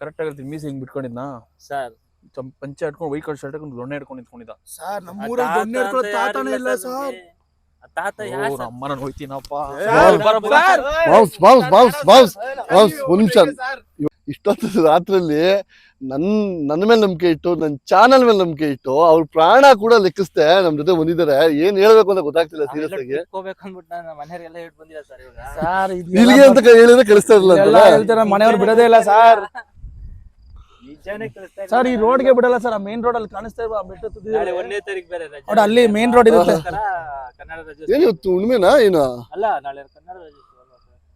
Correct ಆಗಿರ್ತೀನಿ ಮೀಸ್ ಹಿಂಗ್ ಬಿಟ್ಕೊಂಡಿದ್ನ? Sir. ಪಂಚೆ ಹಾಡ್ಕೊಂಡು vehicle shirt ಹಾಕೊಂಡು ದೊಣ್ಣೆ ಹಿಡ್ಕೊಂಡು ನಿಂತ್ಕೊಂಡಿದ್ದ. ಸರ್ ನಮ್ಮೂರಲ್ಲಿ ದೊಣ್ಣೆ ಹಿಡ್ಕೊಳ್ಳೋ ತಾತನೇ ಇಲ್ಲ ಸರ್. ತಾತ ಯಾರು ಯಾರ್ ಸರ್? ನಮ್ಮ ಮನೆ ಹೋಯ್ತೀನಪ್ಪ. Boss boss boss boss boss ಒಂದ್ ನಿಮಿಷ. ಇಷ್ಟೊತ್ತು ರಾತ್ರಿಯಲ್ಲಿ ನನ್ ನನ್ನ ಮೇಲೆ ನಂಬಿಕೆ ಇಟ್ಟು ನನ್ನ ಚಾನಲ್ ಮೇಲೆ ನಂಬಿಕೆ ಇಟ್ಟು ಅವ್ರ ಪ್ರಾಣ ಕೂಡ ಲೆಕ್ಕಿಸ್ದೆ ನಮ್ ಜೊತೆ ಬಂದಿದ್ದಾರೆ ಏನ್ ಹೇಳ್ಬೇಕು ಅಂತ ಗೊತ್ತಾಗ್ತಿಲ್ಲ ಸೀರಿಯಸ್ ಆಗಿ. ತಿಳ್ಕೊಬೇಕು ಅಂದ್ಬಿಟ್ಟು ನಾನು ಮನೆಯವರೆಲ್ಲ ಹೇಳ್ ಬಂದಿಲ್ಲ ಸರ್ ಇವಾಗ. ಸರ್ ಇಲ್ಲಿಗೆ ಅಂತ ಹೇಳಿದ್ರೆ ಕಳಿಸ್ತಾ ಇರಲ್ಲ ಎಲ್ಲ ಹೇಳ್ತಾರೆ ಮನೆಯವ್ರು ಬಿಡೋದೇ ಇಲ್ಲ ಸರ್. ಸರ್ ಈ ರೋಡ್ಗೆ ಬಿಡಲ್ಲ ಸರ್ ಮೇನ್ ರೋಡ್ ಅಲ್ಲಿ ಕಾಣಿಸ್ತಾ ಇರುವ ಬೆಟ್ಟ. ಅಲ್ಲಿ ಮೇನ್ ರೋಡ್ ಇರುತ್ತೆ. ಏನ್ ಇವತ್ತು ಏನ? ಅಲ್ಲ ನಾಳೆ ಕನ್ನಡ?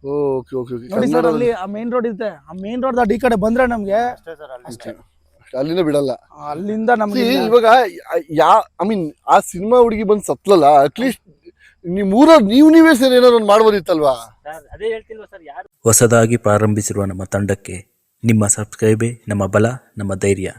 Okay okay okay. ನೋಡಿ ಸರ್ ಅಲ್ಲಿ ಆ ಮೇನ್ ರೋಡ್ ಇದೆ. ಆ ಮೇನ್ ರೋಡ್ ಈ ಕಡೆ ಬಂದ್ರೆ ನಮ್ಗೆ ಅಲ್ಲಿನ ಬಿಡಲ್ಲ. ಅಲ್ಲಿಂದ ನಮ್ಗೆ ಇವಾಗ ಯಾ ಐ ಮೀನ್ ಆ ಸಿನಿಮಾ ಹುಡುಗಿ ಬಂದು ಸತ್ಲಲ್ಲ ಅಟ್ಲೀಸ್ಟ್ ನಿಮ್ ಊರವ್ರು ನೀವ್ ನೀವೇ ಸೇರಿ ಏನಾದ್ರು ಒಂದ್ ಮಾಡ್ಬೋದಿತ್ತಲ್ವಾ? ಸರ್ ಅದೇ ಹೇಳ್ತಿಲ್ವಾ ಸರ್ ಯಾರು ಹೊಸದಾಗಿ ಪ್ರಾರಂಭಿಸಿರುವ ನಮ್ಮ ತಂಡಕ್ಕೆ ನಿಮ್ಮ ಸಬ್ಸ್ಕ್ರೈಬೇ ನಮ್ಮ ಬಲ ನಮ್ಮ ಧೈರ್ಯ.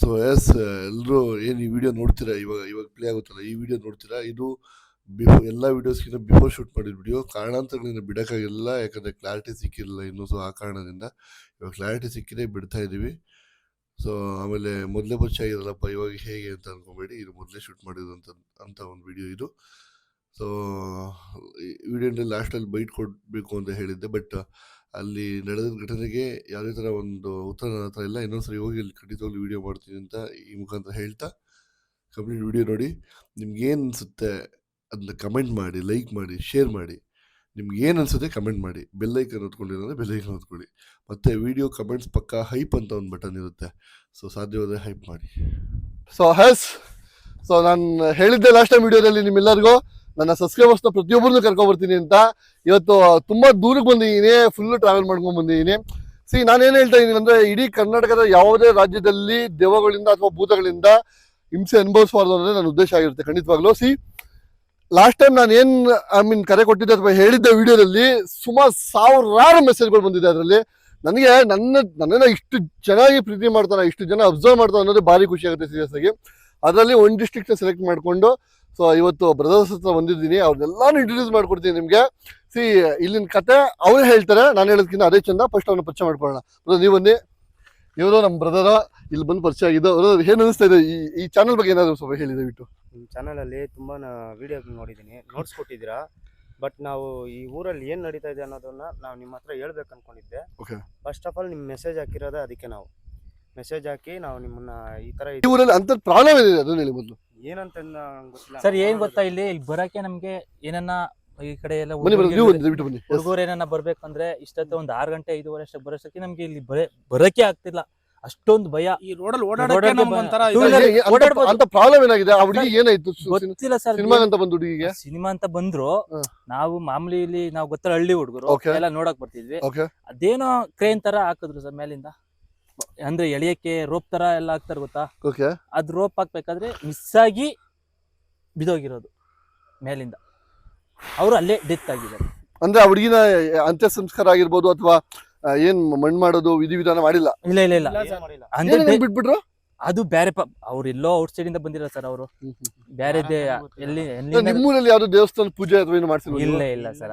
ಸೊ ಎಸ್ ಎಲ್ಲರೂ ಏನು ಈ ವಿಡಿಯೋ ನೋಡ್ತೀರಾ? ಇವಾಗ ಇವಾಗ ಪ್ಲೇ ಆಗುತ್ತಲ್ಲ, ಈ ವಿಡಿಯೋ ನೋಡ್ತೀರಾ? ಇದು ಬಿಫೋರ್ ಎಲ್ಲ ವೀಡಿಯೋಸ್ಗಿಂತ ಬಿಫೋರ್ ಶೂಟ್ ಮಾಡಿದ ವಿಡಿಯೋ ಕಾರಣಾಂತರಗಳಿಂದ ಬಿಡೋಕ್ಕಾಗಿಲ್ಲ, ಯಾಕಂದರೆ ಕ್ಲಾರಿಟಿ ಸಿಕ್ಕಿರಲಿಲ್ಲ ಇನ್ನೂ ಸೊ ಆ ಕಾರಣದಿಂದ ಇವಾಗ ಕ್ಲಾರಿಟಿ ಸಿಕ್ಕಿದೆ, ಬಿಡ್ತಾ ಇದ್ದೀವಿ ಸೊ ಆಮೇಲೆ ಮೊದಲೇ ಆಗಿರಲ್ಲಪ್ಪ ಇವಾಗ ಹೇಗೆ ಅಂತ ಅನ್ಕೊಬೇಡಿ. ಇದು ಮೊದಲೇ ಶೂಟ್ ಮಾಡಿದ್ದು ಅಂತ ಅಂತ ಒಂದು ವಿಡಿಯೋ ಇದು. ಸೊ ಈ ವಿಡಿಯೋದಲ್ಲಿ ಲಾಸ್ಟಲ್ಲಿ ಬೈಟ್ ಕೊಡಬೇಕು ಅಂತ ಹೇಳಿದ್ದೆ ಬಟ್ ಅಲ್ಲಿ ನಡೆದ ಘಟನೆಗೆ ಯಾವುದೇ ಥರ ಒಂದು ಉತ್ತರ ನನ್ನ ಹತ್ರ ಇಲ್ಲ. ಇನ್ನೊಂದ್ಸರಿ ಹೋಗಿ ಅಲ್ಲಿ ಖಂಡಿತವಾಗ್ಲೂ ವೀಡಿಯೋ ಮಾಡ್ತೀನಿ ಅಂತ ಈ ಮುಖಾಂತರ ಹೇಳ್ತಾ ಕಂಪ್ಲೀಟ್ ವಿಡಿಯೋ ನೋಡಿ. ನಿಮ್ಗೆ ಏನು ಅನಿಸುತ್ತೆ ಅದನ್ನ ಕಮೆಂಟ್ ಮಾಡಿ ಲೈಕ್ ಮಾಡಿ ಶೇರ್ ಮಾಡಿ. ನಿಮ್ಗೆ ಏನು ಅನಿಸುತ್ತೆ ಕಮೆಂಟ್ ಮಾಡಿ. ಬೆಲ್ಲೈಕನ್ ಬೆಲ್ ಬೆಲ್ಲೈಕನ್ ಹೊತ್ಕೊಳ್ಳಿ ಮತ್ತು ವಿಡಿಯೋ ಕಮೆಂಟ್ಸ್ ಪಕ್ಕ ಹೈಪ್ ಅಂತ ಒಂದು ಬಟನ್ ಇರುತ್ತೆ. ಸೊ ಸಾಧ್ಯವಾದರೆ ಹೈಪ್ ಮಾಡಿ. ಸೊ ಹಸ್ ಸೊ ನಾನು ಹೇಳಿದ್ದೆ ಲಾಸ್ಟ್ ಟೈಮ್ ವಿಡಿಯೋದಲ್ಲಿ ನಿಮ್ಮೆಲ್ಲರಿಗೂ. ನನ್ನ ಸಬ್ಸ್ಕ್ರೈಬರ್ಸ್ನ ಪ್ರತಿಯೊಬ್ಬರನ್ನು ಕರ್ಕೊಂಡ್ಬರ್ತೀನಿ ಅಂತ. ಇವತ್ತು ತುಂಬಾ ದೂರಕ್ಕೆ ಬಂದಿದ್ದೀನಿ. ಫುಲ್ ಟ್ರಾವೆಲ್ ಮಾಡ್ಕೊಂಡ್ ಬಂದಿದ್ದೀನಿ. ಸಿ ನಾನೇನ್ ಹೇಳ್ತಾ ಇದ್ದೀನಿ ಅಂದ್ರೆ, ಇಡೀ ಕರ್ನಾಟಕದ ಯಾವುದೇ ರಾಜ್ಯದಲ್ಲಿ ದೆವ್ವಗಳಿಂದ ಅಥವಾ ಭೂತಗಳಿಂದ ಹಿಂಸೆ ಅನುಭವಿಸಬಾರ್ದು ಅನ್ನೋದೇ ನನ್ನ ಉದ್ದೇಶ ಆಗಿರುತ್ತೆ ಖಂಡಿತವಾಗ್ಲೂ. ಸಿ ಲಾಸ್ಟ್ ಟೈಮ್ ನಾನು ಏನ್ ಐ ಮೀನ್ ಕರೆ ಕೊಟ್ಟಿದ್ದೆ ಅಥವಾ ಹೇಳಿದ್ದ ವಿಡಿಯೋದಲ್ಲಿ ಸುಮಾರು ಸಾವಿರಾರು ಮೆಸೇಜ್ಗಳು ಬಂದಿದೆ ಅದರಲ್ಲಿ. ನನಗೆ ನನ್ನ, ನನ್ನನ್ನು ಇಷ್ಟು ಚೆನ್ನಾಗಿ ಪ್ರೀತಿ ಮಾಡ್ತಾರೆ ಇಷ್ಟು ಜನ ಅಬ್ಸರ್ವ್ ಮಾಡ್ತಾರೆ ಅನ್ನೋದೇ ಭಾರಿ ಖುಷಿ ಆಗುತ್ತೆ ಸೀರಿಯಸ್ ಆಗಿ. ಅದರಲ್ಲಿ ಒಂದು ಡಿಸ್ಟ್ರಿಕ್ಟ್ ಸೆಲೆಕ್ಟ್ ಮಾಡಿಕೊಂಡು ಸೊ ಇವತ್ತು ಬ್ರದರ್ಸ್ ಹತ್ರ ಬಂದಿದ್ದೀನಿ. ಅವ್ರನ್ನೆಲ್ಲಾನು ಇಂಟ್ರೊಡ್ಯೂಸ್ ಮಾಡ್ಕೊಡ್ತೀನಿ ನಿಮಗೆ. ಸಿ ಇಲ್ಲಿನ ಕತೆ ಅವರೇ ಹೇಳ್ತಾರೆ ನಾನು ಹೇಳೋದಕ್ಕಿಂತ ಅದೇ ಚಂದ. ಫಸ್ಟ್ ಅವ್ರನ್ನ ಪರಿಚಯ ಮಾಡ್ಕೊಳ್ಳೋಣ. ಬ್ರದರ್ ನೀವು ಬನ್ನಿ. ಇವರು ನಮ್ಮ ಬ್ರದರ ಇಲ್ಲಿ ಬಂದು ಪರಿಚಯ ಆಗಿದ್ದು. ಬ್ರದರ್ ಏನು ಅನಿಸ್ತಾ ಇದೆ? ಈ ಈ ಚಾನಲ್ ಬಗ್ಗೆ ಏನಾದರೂ ಸ್ವಲ್ಪ ಹೇಳಿ ದಯವಿಟ್ಟು. ನಿಮ್ಮ ಚಾನಲಲ್ಲಿ ತುಂಬ ವಿಡಿಯೋ ನೋಡಿದ್ದೀನಿ. ನೋಟ್ಸ್ ಕೊಟ್ಟಿದ್ದೀರಾ ಬಟ್ ನಾವು ಈ ಊರಲ್ಲಿ ಏನು ನಡೀತಾ ಇದೆ ಅನ್ನೋದನ್ನ ನಾವು ನಿಮ್ಮ ಹತ್ರ ಹೇಳ್ಬೇಕು ಅನ್ಕೊಂಡಿದ್ದೆ ಓಕೆ ಫಸ್ಟ್ ಆಫ್ ಆಲ್ ನಿಮ್ಮ ಮೆಸೇಜ್ ಹಾಕಿರೋದೇ ಅದಕ್ಕೆ ನಾವು. ಮೆಸೇಜ್ ಹಾಕಿ ನಾವು ನಿಮ್ಮನ್ನ ಈ ತರ ಈ ಊರಲ್ಲಿ ಅಂತ ಪ್ರಾಬ್ಲಮ್ ಇದೆ ಅದನ್ನ ಹೇಳಿ ಮೊದಲು. ಏನಂತ ನಂಗ್ ಗೊತ್ತಿಲ್ಲ. ಸರ್ ಏನ್ ಗೊತ್ತಾ ಇಲ್ಲಿ? ಇಲ್ಲಿ ಬರಕ್ಕೆ ನಮ್ಗೆ ಏನನ್ನ ಈ ಕಡೆ ಎಲ್ಲ ಬನ್ನಿ ಬ್ರದರ್ ನೀವು ಬನ್ನಿ ದಯವಿಟ್ಟು ಬನ್ನಿ. Yes. ಹುಡುಗರು ಏನನ್ನ ಬರ್ಬೇಕಂದ್ರೆ ಇಷ್ಟೊತ್ತು ಒಂದ್ ಆರ್ ಗಂಟೆ ಐದುವರೆ ಅಷ್ಟೇ ಬರೋಷ್ಟಕ್ಕೆ ನಮ್ಗೆ ಇಲ್ಲಿ ಬರೇ ಬರಕ್ಕೆ ಆಗ್ತಿಲ್ಲ. ಅಷ್ಟೊಂದು ಭಯ. ಈ ರೋಡಲ್ಲಿ ನಮ್ಗೆ ಒಂಥರ ಇದು- ಏ- ಏ- ಅಂತ- ಓಡಾಡ್ಬೋದು. ಅಂತ ಪ್ರಾಬ್ಲಮ್ ಏನಾಗಿದೆ? ಆ ಹುಡುಗಿ ಏನಾಯ್ತು? ಗೊತ್ತಿಲ್ಲ ಸರ್ ಸಿನಿಮಾ ಅಂತ ಬಂದು ಹುಡುಗಿಗೆ? ಸಿನಿಮಾ ಅಂತ ಬಂದ್ರು. ಹ. ನಾವು ಮಾಮೂಲಿ ಇಲ್ಲಿ ನಾವು ಗೊತ್ತಲ್ಲ ಹಳ್ಳಿ ಹುಡುಗರು. Okay. ಎಲ್ಲ ನೋಡಕ್ ಬರ್ತಿದ್ವಿ. ಅದೇನೋ ಕ್ರೇನ್ ತರ ಹಾಕಿದ್ರು ಸರ್ ಮೇಲಿಂದ. ಅಂದ್ರೆ ಎಳೆಯಕ್ಕೆ ರೋಪ್ ತರ ಎಲ್ಲ ಹಾಕ್ತಾರೆ ಗೊತ್ತಾ? ಓಕೆ ಅದ್ ರೋಪ್ ಹಾಕ್ಬೇಕಾದ್ರೆ ಮಿಸ್ ಆಗಿ ಬಿದೋಗಿರೋದು ಮೇಲಿಂದ. ಅವರು ಅಲ್ಲೇ ಡೆತ್ ಆಗಿದ್ದಾರೆ. ಅಂದ್ರೆ ಆ ಹುಡುಗಿನ ಅಂತ್ಯ ಸಂಸ್ಕಾರ ಆಗಿರ್ಬೋದು ಅಥವಾ ಏನ್ ಮಣ್ಣು ಮಾಡೋದು ವಿಧಿವಿಧಾನ ಮಾಡಿಲ್ಲ? ಇಲ್ಲ ಇಲ್ಲ ಇಲ್ಲ. ಇಲ್ಲ ಸರ್. ಮಾಡಿಲ್ಲ ಅಂದ್ರೆ ಏನ್ ಬಿಟ್ಬಿಟ್ರು? ಅದು ಬೇರೆ ಪ ಅವ್ರು ಎಲ್ಲೋ ಔಟ್ ಸೈಡ್ ಇಂದ ಬಂದಿರೋ ಸರ್ ಅವರು. ಬೇರೆ ದೇ- ಎಲ್ಲಿ ಎಲ್ಲಿಂದ- ನಿಮ್ಮೂರಲ್ಲಿ ಯಾವ್ದು ದೇವಸ್ಥಾನ ಪೂಜೆ ಅಥವಾ ಏನು ಮಾಡ್ಸಿಲ್ಲ ಇಲ್ಲ ಇಲ್ಲ ಸರ್.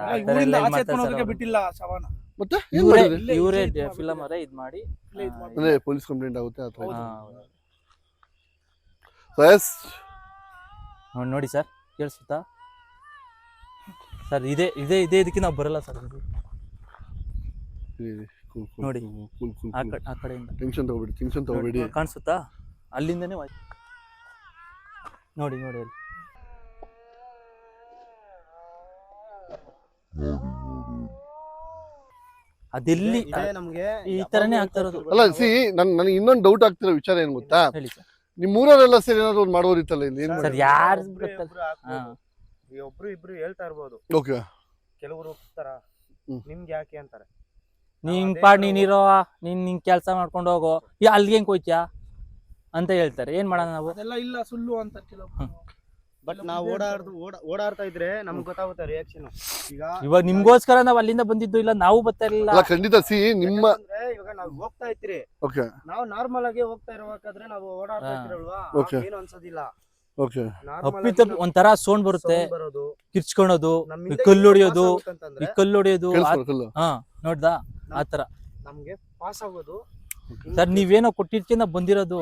ಬಿಟ್ಟಿಲ್ಲ ಶವನ. ಮತ್ತೆ ಏನ್ ಇವರೇ ಮಾಡಿದ್ರಿ ಇವರೇ ಫಿಲಮ್ ಅವರೇ ಇದು ಮಾಡಿ. ಇಲ್ಲೇ ಇದ್ ಆ, ಅಂದ್ರೆ ಪೊಲೀಸ್ ಕಂಪ್ಲೇಂಟ್ ಆಗುತ್ತೆ ಅಥವಾ ಎಸ್ ನೋಡ್- ನೋಡಿ ಸರ್ ಕೇಳಿಸುತ್ತಾ ಸರ್ ಇದೇ ಇದೇ ಇದೇ ಇದಕ್ಕೆ ನಾವು ಬರಲ್ಲ ಸರ್. ನೋಡಿ. ಆ ಕಡೆ ಆ ಕಡೆಯಿಂದ. ಟೆನ್ಷನ್ ತಗೋಬೇಡಿ ಟೆನ್ಷನ್ ತಗೋಬೇಡಿ. ನೋಡಿ, ಕಾಣಿಸುತ್ತಾ? ಅಲ್ಲಿಂದನೇ ವಾಯ್- ನೋಡಿ ನೋಡಿ ಅಲ್ಲಿ. ಅದೆಲ್ಲಿ ಇದೇ ನಮ್ಗೆ. ಈ ತರನೇ ಆಗ್ತಾ ಇರೋದು. ಅಲ್ಲ ಸಿ ನನ್ ನನಗೆ ಇನ್ನೊಂದು ಡೌಟ್ ಆಗ್ತಿರೋ ವಿಚಾರ ಏನ್ ಗೊತ್ತಾ? ನಿಮ್ಮ ಸರ್. ನಿಮ್ ಊರವರೆಲ್ಲ ಸೇರಿ ಏನಾದ್ರು ಒಂದು ಮಾಡೋರಿತ್ತಲ್ಲ ಇಲ್ಲಿ? ಏನ್ ಸರ್ ಯಾರು ಒಬ್ರು ಇಬ್ರು ಆಗ್ಬೋದು. ಈ ಒಬ್ರು ಇಬ್ರು ಹೇಳ್ತಾ ಇರ್ಬೋದು. ಓಕೆ. ಕೆಲವರು ಹೋಗ್ತಾರ ಹ್ಮ್. ನಿಮ್ಗೆ ಯಾಕೆ ಅಂತಾರೆ? ನಿನ್ ಪಾಡ್ ನೀನಿರೋ ನೀನ್ ನಿನ್ ಕೆಲ್ಸ ಮಾಡ್ಕೊಂಡು ಹೋಗೋ. ಈ ಅಲ್ಲಿಗೆ ಹೆಂಗ್ ಹೋಯ್ತ್ಯಾ? ಅಂತ ಹೇಳ್ತಾರೆ. ಏನ್ ಮಾಡೋಣ ನಾವು? ಅದೆಲ್ಲ ಇಲ್ಲ ಸುಳ್ಳು ಅಂತ ಕೆಲವು ಬಟ್ ನಾವು ಓಡಾಡ್ದು ಓಡ ಓಡಾಡ್ತಾ ಇದ್ರೆ ನಮ್ಗೆ ಗೊತ್ತಾಗುತ್ತೆ ರಿಯಾಕ್ಷನ್ ಈಗ ಇವಾಗ ನಿಮ್ಗೋಸ್ಕರ ನಾವ್ ಅಲ್ಲಿಂದ ಬಂದಿದ್ದು ಇಲ್ಲ ನಾವು ಬರ್ತಾ ಇರಲಿಲ್ಲ ಅಲ್ಲ ಖಂಡಿತ ಸಿ ನಿಮ್ಮ ಇವಾಗ ನಾವು ಹೋಗ್ತಾ ಇದ್ರಿ. ಓಕೆ. ನಾವು ನಾರ್ಮಲ್ ಆಗಿ ಹೋಗ್ತಾ ಇರಬೇಕಾದ್ರೆ ನಾವು ಓಡಾಡ್ತಾ ಇದ್ರಲ್ವಾ? Okay. ಏನು ಅನ್ಸೋದಿಲ್ಲ. ಓಕೆ. ಅಪ್ಪಿತ ಒಂಥರ ಸೋಂಡ್ ಬರುತ್ತೆ. ಬರೋದು. ಕಿರ್ಚ್ಕೊಳೋದು ನಮ್ಮಿಂದ ಈ ಕಲ್ಲು ಹೊಡಿಯೋದು pass ಆಗುತ್ತಂತಂದ್ರೆ ಈ ಕಲ್ಲು ಹೊಡಿಯೋದು ಆ- ಕೇಳಿಸ್ಕೊಳಕಲ್ಲ ಹಾ ನೋಡ್ದಾ? ಆತರ ನಮ್ಗೆ ಪಾಸ್ ಆಗೋದು. ಸರ್ ನೀವೇನೋ ಕೊಟ್ಟಿರ್ತೀನ ಬಂದಿರೋದು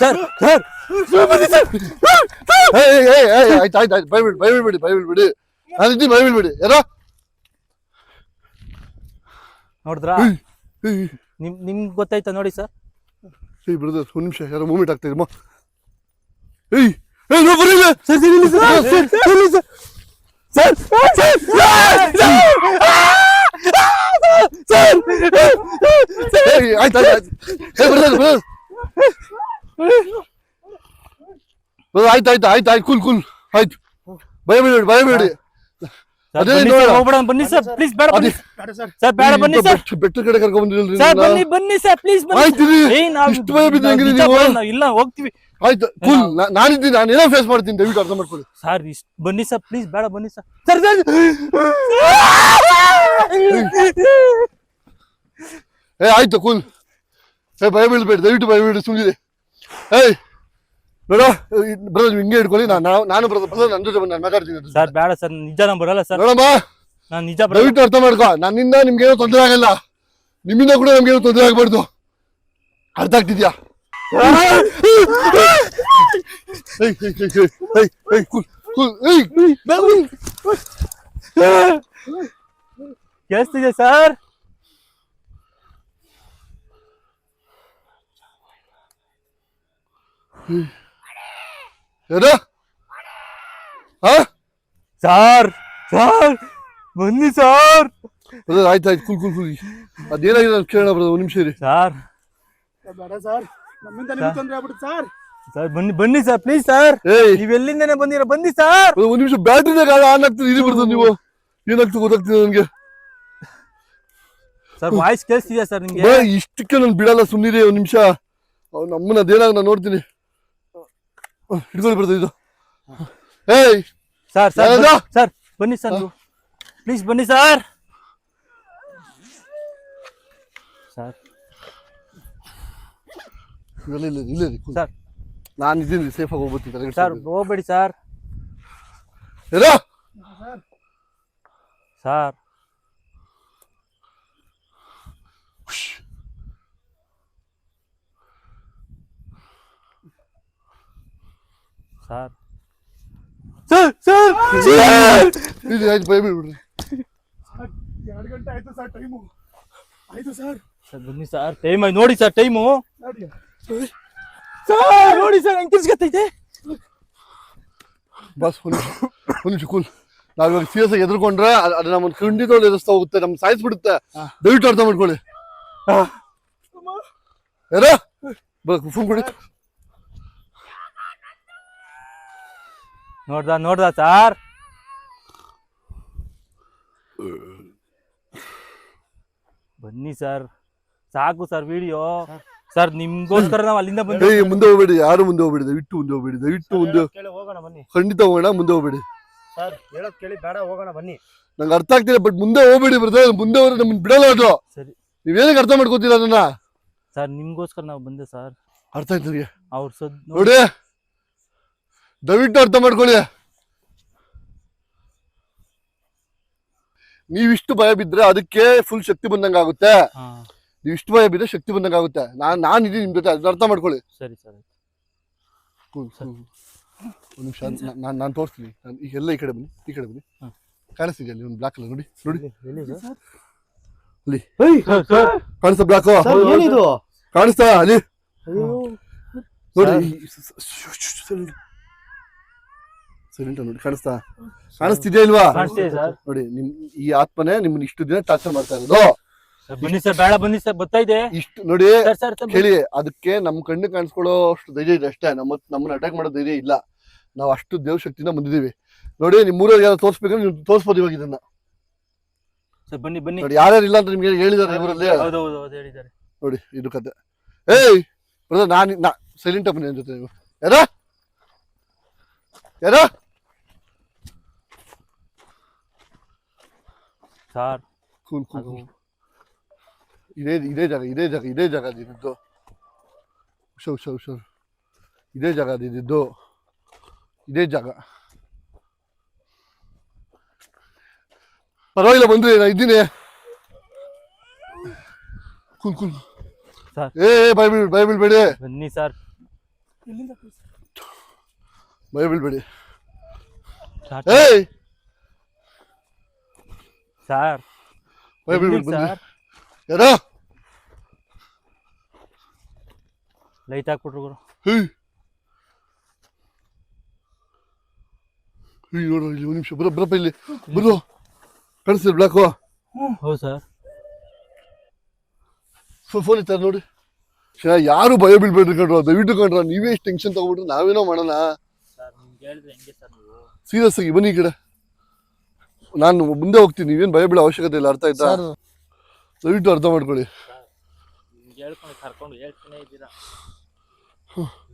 ಸರ್ ಸರ್ ಸರ್ ಆಯ್ತು ಆಯ್ತು ಆಯ್ತು. ಬೈಬಿಡಿ ಬೈಬಿಡ್ಬೇಡಿ ಬೈಬಿಡ್ಬೇಡಿ ಬೈ ಬೈಬಿಡ್ಬೇಡಿ ಯಾರೋ? ನೋಡಿದ್ರಾ? ನಿಮ್ ನಿಮ್ಗೆ ಗೊತ್ತಾಯ್ತಾ ನೋಡಿ ಸರ್ ಏಯ್ ಬ್ರದರ್ ಒಂದು ನಿಮಿಷ ಯಾರೋ ಮೂಮೆಂಟ್ ಆಗ್ತಾ ಇದೆ ಏಯ್ ಏಯ್ ನೋ ಬರೀಲ್ಲ ಸರ್ ಸರ್ ಸರ್ ಏಯ್ ಆಯ್ತು ಆಯ್ತು ಆಯ್ತು ಆಯ್ತು ಆಯ್ತು ಆಯ್ತು ಆಯ್ತು ಕುಲ್ ಕುಲ್ ಆಯ್ತು ಭಯ ಬಿಡಿ ಭಯ ಬಿಡಿ ಅದೇ ಸರ್ ಹೋಗ್ಬೇಡ ಬನ್ನಿ ಸರ್ ಪ್ಲೀಸ್ ಬೇಡ ಬನ್ನಿ ಸರ್ ಬೇಡ ಬನ್ನಿ ಸರ್ ಬೆಟ್ಟ ಕಡೆ ಕರ್ಕೊಂಡ್ ಬಂದಿರಲ್ರಿ ಸರ್ ಬನ್ನಿ ಬನ್ನಿ ಸರ್ ಪ್ಲೀಸ್ ಬನ್ನಿ ಆಯ್ತು ಇಷ್ಟು ಭಯ ಬಿದ್ದು ಹೆಂಗ್ರಿ ನೀವು? ಇಲ್ಲ ಹೋಗ್ತೀವಿ ಆಯ್ತು ಕುಲ್ ನಾನಿದ್ದೀನಿ ನಾನು ಏನೋ ಫೇಸ್ ಮಾಡ್ತೀನಿ ದಯವಿಟ್ಟು ಅರ್ಥ ಮಾಡ್ಕೊಳ್ಳಿ ಸರ್ ಇಷ್ಟ ಬನ್ನಿ ಸರ್ ಪ್ಲೀಸ್ ಬೇಡ ಬನ್ನಿ ಸರ್ ಸರ್ ಸರ್ ಏ ಆಯ್ತು ಕೂಲ್. ಏ ಭಯ ಬೀಳ್ಬೇಡಿ ದಯವಿಟ್ಟು ಭಯ ಬೀಳಿ ಸುಮ್ಮನೆ ಏಯ್ ಬೇಡ ಬ್ರದರ್ ಹಿಂಗೆ ಇಟ್ಕೊಳ್ಳಿ ನಾನು ನಾನು ಬ್ರದರ್ ಬ್ರದರ್ ನನ್ನ ಜೊತೆ ನಾನು ಮಾತಾಡ್ತೀನಿ ಸರ್ ಬೇಡ ಸರ್ ನಿಜ ನಾನು ಬರಲ್ಲ ಸರ್. ನೋಡಮ್ಮ ನಾನು ನಿಜ ದಯವಿಟ್ಟು ಅರ್ಥ ಮಾಡ್ಕೋ. ನನ್ನಿಂದ ನಿಮ್ಗೇನೋ ತೊಂದರೆ ಆಗಲ್ಲ. ನಿಮ್ಮಿಂದ ಕೂಡ ನಮ್ಗೇನು ತೊಂದರೆ ಆಗಬಾರ್ದು. ಅರ್ಥ ಆಗ್ತಿದ್ಯಾ? ಕೇಳಿಸ್ತಿದ್ಯಾ ಸರ್ ಏನು ಹಾ ಸರ್ ಸಾರ್ ಬನ್ನಿ ಸಾರ್. ಬ್ರದರ್ ಆಯ್ತು ಆಯ್ತು ಕುಲ್ ಕುಲ್ ಕುಲ್ ಅದೇನಾಗಿದೆ ಅಂತ ಕೇಳೋಣ ಬ್ರದರ್ ಒಂದು ನಿಮಿಷ ಇರಿ. ಸಾರ್. ಬೇಡ ಸರ್ ನಮ್ಮಿಂದ ನಿಮ್ಗೆ ತೊಂದ್ರೆ ಆಗ್ಬಿಡುತ್ತೆ ಸರ್. ಸರ್ ಬನ್ನಿ ಬನ್ನಿ ಸರ್ ಪ್ಲೀಸ್ ಸರ್. ಏಯ್. ನೀವ್ ಎಲ್ಲಿಂದನೇ ಬಂದಿರ ಬನ್ನಿ ಸರ್. ಒಂದು ನಿಮಿಷ ಬ್ಯಾಟ್ರಿದಾಗ ಆನ್ ಆಗ್ತದೆ ಇದು ಬರ್ತದೆ ನೀವು. ಏನಾಗ್ತದೆ ಗೊತ್ತಾಗ್ತದೆ ನನಗೆ. ಸರ್ ವಾಯ್ಸ್ ಕೇಳಿಸ್ತಿದ್ಯಾ ಸರ್ ನಿಮ್ಗೆ? ಇಷ್ಟಕ್ಕೆ ನಾನು ಬಿಡಲ್ಲ ಸುಮ್ಮನಿರಿ ಒಂದ್ ನಿಮಿಷ. ಅವ್ನು ನಮ್ಮನ್ನ ಅದೇನಾಗ ನಾನು ನೋಡ್ತೀನಿ. ಹಿಡ್ಕೊಳ್ಳಿ ಬರ್ತದೆ ಇದು. ಏಯ್. ಸರ್ ಸರ್ ಯಾವ್ದು? ಸರ್ ಬನ್ನಿ ಸರ್ ನೀವು. ಪ್ಲೀಸ್ ಬನ್ನಿ ಸರ್. ಸರ್. ಇಲ್ಲ ಇಲ್ಲ ಇಲ್ಲ ರೀ ಸರ್. ನಾನು ಇದ್ದೀನಿ ಸೇಫ್ ಆಗಿ ಹೋಗ್ಬಿಡ್ತೀನಿ ಸರ್ ಹೋಗ್ಬೇಡಿ ಸರ್. ಏನೋ ಸರ್. Sir sir sir! ಇದು ಆಯ್ತು ಭಯ ಬಿಡ್ಬಿಡ್ರಿ ಎರಡು ಗಂಟೆ ಆಯ್ತು ಸರ್ ಟೈಮು. ಆಯ್ತು ಸರ್. ಸರ್ ಬನ್ನಿ ಸರ್ ಟೈಮ್ ನೋಡಿ ಸರ್ ಟೈಮು ನೋಡಿ ಸರ್ ನೋಡಿ ಸರ್ ಹೆಂಗ್ ತಿರ್ಸ್ಕತ್ತೈತೆ ಬಸ್ ಒಂದು ಒಂದು ನಿಮಿಷ ಕೂಲ್ ನಾವ್ ಇವಾಗ ಸೀರಿಯಸ್ ಆಗಿ ಎದ್ರುಕೊಂಡ್ರೆ ಅದ್- ಅದು ನಮ್ಮ ಖಂಡಿತವಾಗಿ ಎದುರಿಸ್ತಾ ಹೋಗುತ್ತೆ ನಮ್ ಸಾಯಿಸ್ಬಿಡುತ್ತೆ. ದಯವಿಟ್ಟು ಅರ್ಥ ಮಾಡ್ಕೊಳ್ಳಿ. ಯಾರ? ಫೋನ್ ಕೊಡಿ. ನೋಡ್ದ ನೋಡ್ದ ಸಾರ್? ಬನ್ನಿ ಸರ್. ಸಾಕು ಸರ್ ವಿಡಿಯೋ. ಸರ್ ನಿಮ್ಗೋಸ್ಕರ ನಾವು ಅಲ್ಲಿಂದ ಬಂದ್ವಿ ಏಯ್ ಮುಂದೆ ಹೋಗ್ಬೇಡಿ. ಯಾರು ಮುಂದೆ ಹೋಗ್ಬೇಡಿ? ಇಟ್ಟು ಮುಂದೆ ಹೋಗ್ಬೇಡಿ. ದಯವಿಟ್ಟು ಮುಂದೆ ಕೇಳಿ ಹೋಗೋಣ ಬನ್ನಿ. ಖಂಡಿತ ಹೋಗೋಣ ಮುಂದೆ ಹೋಗ್ಬೇಡಿ. ಸರ್ ಹೇಳೋದ್ ಕೇಳಿ ಬೇಡ ಹೋಗೋಣ ಬನ್ನಿ. ನಂಗೆ ಅರ್ಥ ಆಗ್ತಿಲ್ಲ ಬಟ್ ಮುಂದೆ ಹೋಗ್ಬೇಡಿ ಬ್ರದರ್. ಮುಂದೆ ಹೋದ್ರೆ ನಮ್ಮನ್ನ ಬಿಡಲ್ಲ ಅದು. ಸರಿ. ನೀವೇನಕ್ಕೆ ಅರ್ಥ ಮಾಡ್ಕೋತೀರ ಅದನ್ನ? ಸರ್ ನಿಮ್ಗೋಸ್ಕರ ನಾವು ಬಂದೆ ಸರ್. ಅರ್ಥ ಆಯ್ತು ನನಗೆ. ಅವ್ರ ಸದ್ ನೋಡಿ. ದಯವಿಟ್ಟು ಅರ್ಥ ಮಾಡ್ಕೊಳ್ಳಿ ನೀವಿಷ್ಟು ಭಯ ಬಿದ್ರೆ ಅದಕ್ಕೆ ಫುಲ್ ಶಕ್ತಿ ಬಂದಂಗ ಆಗುತ್ತೆ ನೀವು ಇಷ್ಟು ಭಯ ಬಿದ್ರೆ ಶಕ್ತಿ ಬಂದಂಗೆ ಆಗುತ್ತೆ ನಾನ್ ನಾನು ಇದೀನಿ ನಿಮ್ಮ ಜೊತೆ ಅದನ್ನ ಅರ್ಥ ಮಾಡ್ಕೊಳ್ಳಿ ಸರಿ ಸರಿ. ಒಂದ್ ನಿಮಿಷ ನಾನು ನಾನು ತೋರಿಸ್ತೀನಿ ನಾನು ಈಗ ಎಲ್ಲ ಈ ಕಡೆ ಬನ್ನಿ ಈ ಕಡೆ ಬನ್ನಿ. ಕಾಣಿಸ್ತಿದೆ ಅಲ್ಲಿ ಒಂದು ಬ್ಲಾಕ್ ಅಲ್ಲ ನೋಡಿ ನೋಡಿ ಅಲ್ಲಿ ಕಾಣಿಸ್ತಾ ಬ್ಲಾಕ್ ಕಾಣಿಸ್ತಾ ಅಲ್ಲಿ ನೋಡಿ. ಸೈಲೆಂಟ್ ನೋಡಿ ಕಾಣಿಸ್ತಾ? ಕಾಣಿಸ್ತಿದ್ಯಾ ಇಲ್ವಾ? ಸರ್. ನೋಡಿ ನಿಮ್ ಈ ಆತ್ಮನೇ ನಿಮ್ಮನ್ನ ಇಷ್ಟು ದಿನ ಟಾರ್ಚರ್ ಮಾಡ್ತಾ ಇರೋದು. ಸರ್ ಬನ್ನಿ ಸರ್ ಬೇಡ ಬನ್ನಿ ಸರ್ ಗೊತ್ತಾಯ್ತೆ ಇಷ್ಟು ನೋಡಿ ಸರ್ ಸರ್ ಸರ್ ಅದಕ್ಕೆ ನಮ್ ಕಣ್ಣು ಕಾಣಿಸ್ಕೊಳ್ಳೋ ಅಷ್ಟು ಧೈರ್ಯ ಇದೆ ಅಷ್ಟೇ. ನಮ್ಮ ನಮ್ಮನ್ನ ಅಟ್ಯಾಕ್ ಮಾಡೋ ಧೈರ್ಯ ಇಲ್ಲ. ನಾವು ಅಷ್ಟು ದೇವ್ ಶಕ್ತಿನ ಬಂದಿದೀವಿ ನೋಡಿ ನಿಮ್ ಊರಲ್ಲಿ ಯಾರು ತೋರಿಸ್ಬೇಕಂದ್ರೆ ನೀವು ತೋರಿಸ್ಬೋದು ಇವಾಗ ಇದನ್ನ. ಸರ್ ಬನ್ನಿ ಬನ್ನಿ. ನೋಡಿ ಯಾರ್ಯಾರು ಇಲ್ಲ ಅಂತ ನಿಮ್ಗೆ ಹೇಳಿದಾರೆ ಇವರಲ್ಲಿ. ಹೌದು ಹೌದು ಹೌದು ಹೇಳಿದ್ದಾರೆ. ನೋಡಿ ಇದು ಕತೆ. ಏಯ್ ಬ್ರದರ್ ನಾನು ನಾ ಸೈಲೆಂಟ್ ಅಪ್ಪ ನನ್ನ ಜೊತೆ ನೀವು? ಯಾರ? ಯಾರ? Sir cool cool cool. ಇದೇ ಇದೇ ಜಾಗ ಇದೇ ಜಾಗ ಇದೇ ಜಾಗ ಇದ್ದಿದ್ದು ಹುಷಾರ್ ಹುಷಾರ್ ಹುಷಾರ್ ಇದೇ ಜಾಗ ಇದ್ದಿದ್ದು ಇದೇ ಜಾಗ ಪರವಾಗಿಲ್ಲ ಬಂದ್ರಿ ನಾ ಇದ್ದೀನಿ ಕೂಲ್ ಕೂಲ್ ಸರ್. ಏ ಭಯ ಬೀಳ್ ಭಯ ಬೀಳ್ಬೇಡಿ ಬನ್ನಿ ಸರ್ ಭಯ ಬೀಳ್ಬೇಡಿ ಸರ್ ಏಯ್ ಸರ್ ಸರ್ ಯಾರ ಲೈಟ್ ಹಾಕ್ಬಿಟ್ರು ಗುರು ನೋಡು ಇಲ್ಲಿ ಒಂದು ನಿಮಿಷ ಬರೋ ಬರಪ್ಪ ಇಲ್ಲಿ ಬರು ಕಳಿಸ್ತೀರಿ ಬ್ಲಾಕು ಹೌದು ಸರ್ ಫೋನ್ ಇತ್ತಾರೆ ನೋಡಿ ಶಾ ಯಾರು ಭಯ ಬೀಳ್ಬೇಡ್ರಿ ಕಣ್ರ ದಯವಿಟ್ಟು ಕಣ್ರ ನೀವೇ ಇಷ್ಟು ಟೆನ್ಷನ್ ತಗೊಬಿಟ್ರೆ ನಾವೇನೋ ಮಾಡೋಣ ಸೀರಿಯಸ್ ಆಗಿ ಬನ್ನಿ ಈ ಕಡೆ ನಾನು ಮುಂದೆ ಹೋಗ್ತೀನಿ ನೀವೇನು ಭಯ ಬೀಳೋ ಅವಶ್ಯಕತೆ ಇಲ್ಲ ಅರ್ಥ ಆಯ್ತಾ? ಸರ್. ದಯವಿಟ್ಟು ಅರ್ಥ ಮಾಡ್ಕೊಳ್ಳಿ. ನಿಮ್ಗೆ ಹೇಳ್ಕೊಂಡು ಕರ್ಕೊಂಡು ಹೇಳ್ತಾನೆ ಇದ್ದೀರಾ?